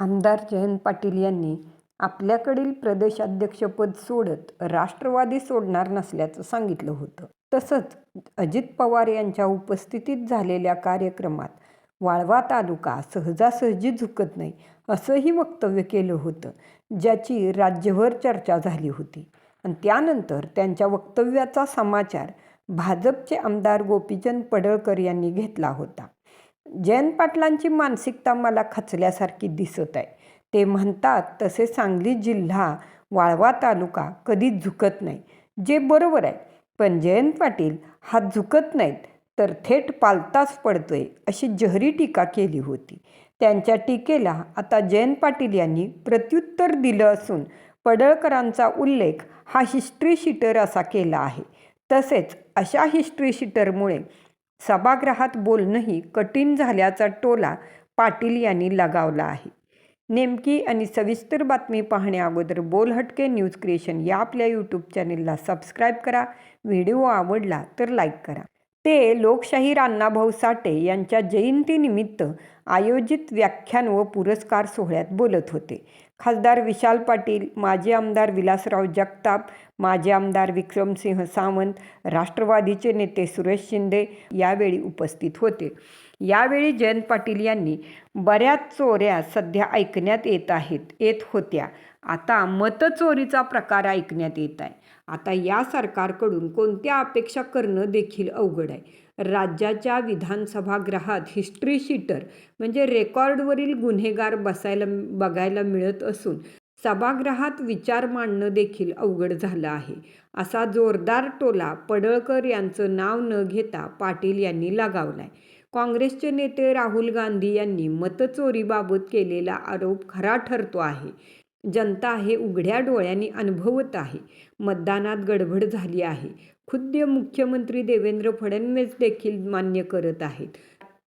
आमदार जयंत पाटील यांनी आपल्याकडील प्रदेशाध्यक्षपद सोडत राष्ट्रवादी सोडणार नसल्याचं सांगितलं होतं. तसंच अजित पवार यांच्या उपस्थितीत झालेल्या कार्यक्रमात वाळवा तालुका सहजासहजी झुकत नाही असंही वक्तव्य केलं होतं ज्याची राज्यभर चर्चा झाली होती. आणि त्यानंतर त्यांच्या वक्तव्याचा समाचार भाजपचे आमदार गोपीचंद पडळकर यांनी घेतला होता. जयंत पाटलांची मानसिकता मला खचल्यासारखी दिसत आहे. ते म्हणतात तसे सांगली जिल्हा वाळवा तालुका कधीच झुकत नाही. जे बरोबर आहे. पण जयंत पाटील हा झुकत नाहीत तर थेट पालताच पडतोय अशी जहरी टीका केली होती. त्यांच्या टीकेला आता जयंत पाटील यांनी प्रत्युत्तर दिलं असून पडळकरांचा उल्लेख हा हिस्ट्री शीटर असा केला आहे. तसेच अशा हिस्ट्री शीटरमुळे सभागृहात बोलणंही कठीण झाल्याचा टोला पाटील यांनी लगावला आहे. नेमकी आणि सविस्तर बातमी पाहण्याअगोदर बोलहटके न्यूज क्रिएशन या आपल्या यूट्यूब चॅनेलला सबस्क्राईब करा. व्हिडिओ आवडला तर लाईक करा. ते लोकशाहीर अण्णाभाऊ साठे यांच्या जयंतीनिमित्त आयोजित व्याख्यान व पुरस्कार सोहळ्यात बोलत होते. खासदार विशाल पाटील माजी आमदार विलासराव जगताप माजी आमदार विक्रमसिंह सावंत राष्ट्रवादीचे नेते सुरेश शिंदे यावेळी उपस्थित होते. यावेळी जयंत पाटील यांनी बऱ्याच चोऱ्या सध्या ऐकण्यात येत आहेत येत होत्या. आता मतचोरीचा प्रकार ऐकण्यात येत आहे. आता या सरकारकडून कोणत्या अपेक्षा करणं देखील अवघड आहे? राज्याच्या विधानसभागृहात हिस्ट्री शीटर म्हणजे रेकॉर्डवरील गुन्हेगार बसायला बघायला मिळत असून सभागृहात विचार मांडणं देखील अवघड झालं आहे. असा जोरदार टोला पडळकर यांचं नाव न घेता पाटील यांनी लगावलाय. काँग्रेसचे नेते राहुल गांधी यांनी मतचोरीबाबत केलेला आरोप खरा ठरतो आहे. जनता हे उघड्या डोळ्यांनी अनुभवत आहे. मतदानात गडबड झाली आहे. खुद्द मुख्यमंत्री देवेंद्र फडणवीस देखील मान्य करत आहेत.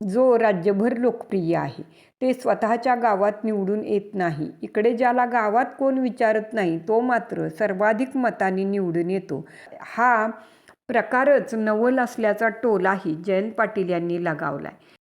जो राज्यभर लोकप्रिय आहे. ते स्वतःच्या गावात निवडून येत नाही. इकडे ज्याला गावात कोण विचारत नाही तो मात्र सर्वाधिक मताने निवडून येतो. हा प्रकारच नवल असल्याचा टोलाही जयंत पाटील यांनी लगावलाय.